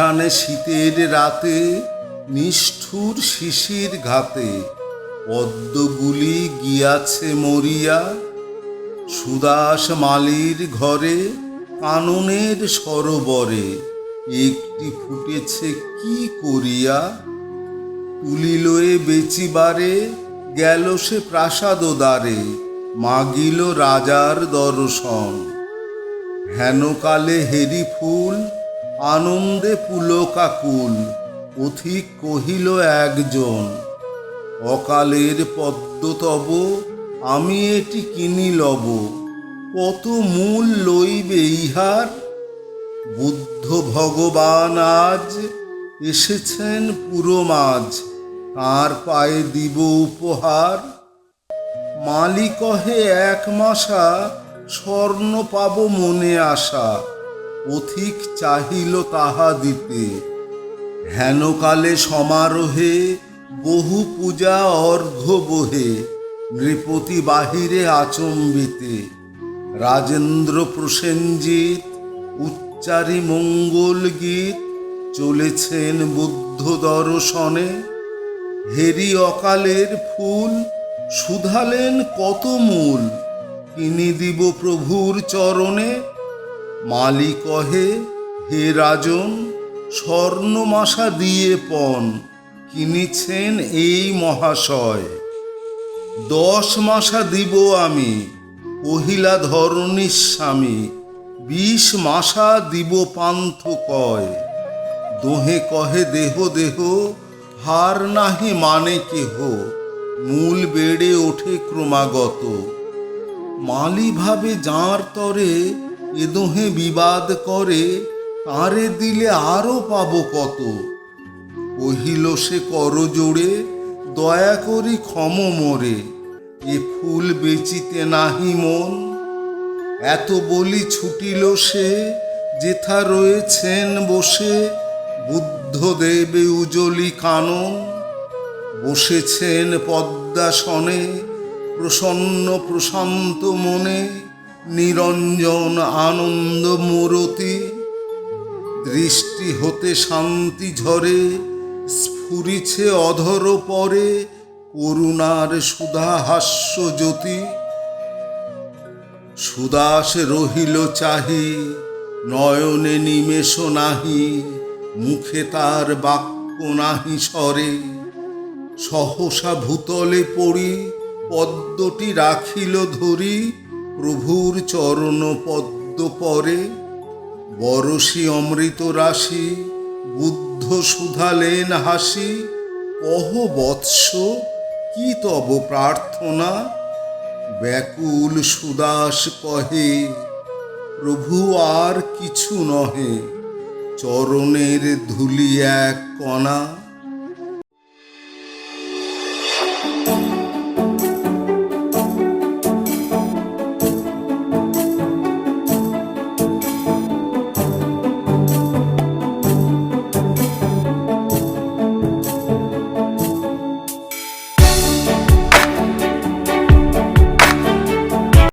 জানে শীতের রাতে নিষ্ঠুর শিশির ঘাতে পদ্মগুলি গিয়াছে মরিয়া। সুদাস মালির ঘরে কাননের সরোবরে একটি ফুটেছে কি করিয়া? তুলিলয়ে বেচিবারে, গেল সে প্রাসাদ দ্বারে, মাগিল রাজার দর্শন। হেনকালে হেরি ফুল আনন্দে পুলকাকুল পথিক কহিল একজন, অকালের পদ্মতব আমি এটি কিনি লব, কত মূল লইবে ইহার? বুদ্ধ ভগবান আজ এসেছেন পুরো মাঝ তাঁর পায়ে দিব উপহার। মালিকহে এক মাসা, স্বর্ণ পাব মনে আশা পথিক চাহিল তাহা দিতে হেনকালে সমারোহে বহু পূজা অর্ঘ্য বহে, নৃপতি বাহিরে আচম্বিতে। রাজেন্দ্র প্রসেনজিৎ, উচ্চারি মঙ্গল গীত, চলেছেন বুদ্ধ দর্শনে। হেরি অকালের ফুল শুধালেন কত মূল, কিনি দিব প্রভুর চরণে। মালি কহে হে রাজন স্বর্ণমাশা দিয়ে পণ, কিনেছেন এই মহাশয়। দশ মাসা দিব আমি কহিলা ধরণীর স্বামী, বিশ মাসা দিব পান্থ কয়। দোহে কহে দেহ দেহ, হার নাহি মানে কেহ, মূল বেড়ে ওঠে ক্রমাগত। মালি ভাবে যাঁর তরে এ দোহে বিবাদ করে তারে দিলে আরও পাব কত? কহিল সে কর জোড়ে দয়া করি ক্ষম মোরে, এ ফুল বেচিতে নাহি মন। এত বলি ছুটিল সে, যেথা রয়েছেন বসে বুদ্ধদেবে উজলি কানন। বসেছেন পদ্মাসনে, প্রসন্ন প্রশান্ত মনে নিরঞ্জন আনন্দ মূরতি, দৃষ্টি হতে শান্তি ঝরে, স্ফুরিছে অধর পরে, করুণার সুধা হাস্য জ্যোতি। সুদাস রহিল চাহি, নয়নে নিমেষ নাহি, মুখে তার বাক্য নাহি স্বরে। সহসা ভূতলে পড়ি, পদ্মটি রাখিল ধরি প্রভুর চরণ পদ্ম পরে বরশি অমৃত রাশি, বুদ্ধ সুধালেন হাসি, কহ বৎস, কি তব প্রার্থনা? ব্যাকুল সুদাস কহে, প্রভু আর কিছু নহে, চরণের ধুলি এক কণা।